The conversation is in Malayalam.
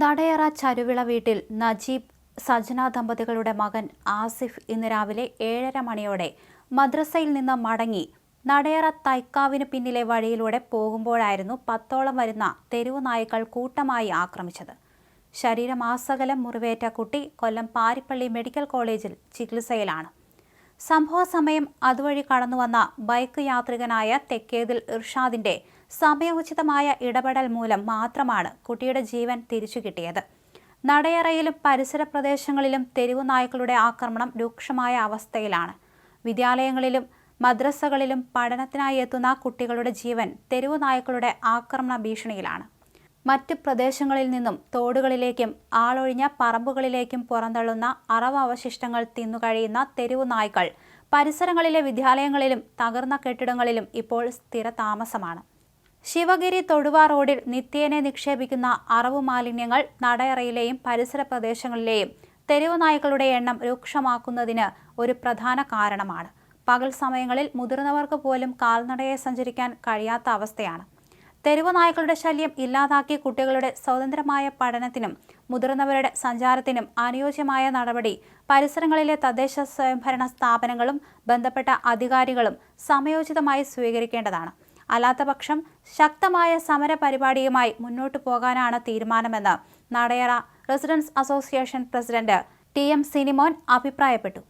നടയറ ചരുവിള വീട്ടിൽ നജീബ് സജന ദമ്പതികളുടെ മകൻ ആസിഫ് ഇന്ന് രാവിലെ ഏഴര മണിയോടെ മദ്രസയിൽ നിന്ന് മടങ്ങി നടയറ തൈക്കാവിന് പിന്നിലെ വഴിയിലൂടെ പോകുമ്പോഴായിരുന്നു പത്തോളം വരുന്ന തെരുവു നായ്ക്കൾ കൂട്ടമായി ആക്രമിച്ചത്. ശരീരമാസകലം മുറിവേറ്റ കുട്ടി കൊല്ലം പാരിപ്പള്ളി മെഡിക്കൽ കോളേജിൽ ചികിത്സയിലാണ്. സംഭവ സമയം അതുവഴി കടന്നുവന്ന ബൈക്ക് യാത്രികനായ തെക്കേതിൽ ഇർഷാദിന്റെ സമയോചിതമായ ഇടപെടൽ മൂലം മാത്രമാണ് കുട്ടിയുടെ ജീവൻ തിരിച്ചു കിട്ടിയത്. നടയറയിലും പരിസര പ്രദേശങ്ങളിലും തെരുവു നായ്ക്കളുടെ ആക്രമണം രൂക്ഷമായ അവസ്ഥയിലാണ്. വിദ്യാലയങ്ങളിലും മദ്രസകളിലും പഠനത്തിനായി എത്തുന്ന കുട്ടികളുടെ ജീവൻ തെരുവു നായ്ക്കളുടെ ആക്രമണ ഭീഷണിയിലാണ്. മറ്റ് പ്രദേശങ്ങളിൽ നിന്നും തോടുകളിലേക്കും ആളൊഴിഞ്ഞ പറമ്പുകളിലേക്കും പുറന്തള്ളുന്ന അറവ് അവശിഷ്ടങ്ങൾ തിന്നുകഴിയുന്ന തെരുവു നായ്ക്കൾ പരിസരങ്ങളിലെ വിദ്യാലയങ്ങളിലും തകർന്ന കെട്ടിടങ്ങളിലും ഇപ്പോൾ സ്ഥിര താമസമാണ് ശിവഗിരി തൊടുവ റോഡിൽ നിത്യേനെ നിക്ഷേപിക്കുന്ന അറവു മാലിന്യങ്ങൾ നടയറയിലെയും പരിസര പ്രദേശങ്ങളിലെയും തെരുവു നായ്ക്കളുടെ എണ്ണം രൂക്ഷമാക്കുന്നതിന് ഒരു പ്രധാന കാരണമാണ്. പകൽ സമയങ്ങളിൽ മുതിർന്നവർക്ക് പോലും കാൽനടയെ സഞ്ചരിക്കാൻ കഴിയാത്ത അവസ്ഥയാണ്. തെരുവു നായ്ക്കളുടെ ശല്യം ഇല്ലാതാക്കി കുട്ടികളുടെ സ്വതന്ത്രമായ പഠനത്തിനും മുതിർന്നവരുടെ സഞ്ചാരത്തിനും അനുയോജ്യമായ നടപടി പരിസരങ്ങളിലെ തദ്ദേശ സ്വയംഭരണ സ്ഥാപനങ്ങളും ബന്ധപ്പെട്ട അധികാരികളും സമയോചിതമായി സ്വീകരിക്കേണ്ടതാണ്. അല്ലാത്തപക്ഷം ശക്തമായ സമര പരിപാടിയുമായി മുന്നോട്ടു പോകാനാണ് തീരുമാനമെന്ന് Nadayara residence association president T M Sinimon അഭിപ്രായപ്പെട്ടു.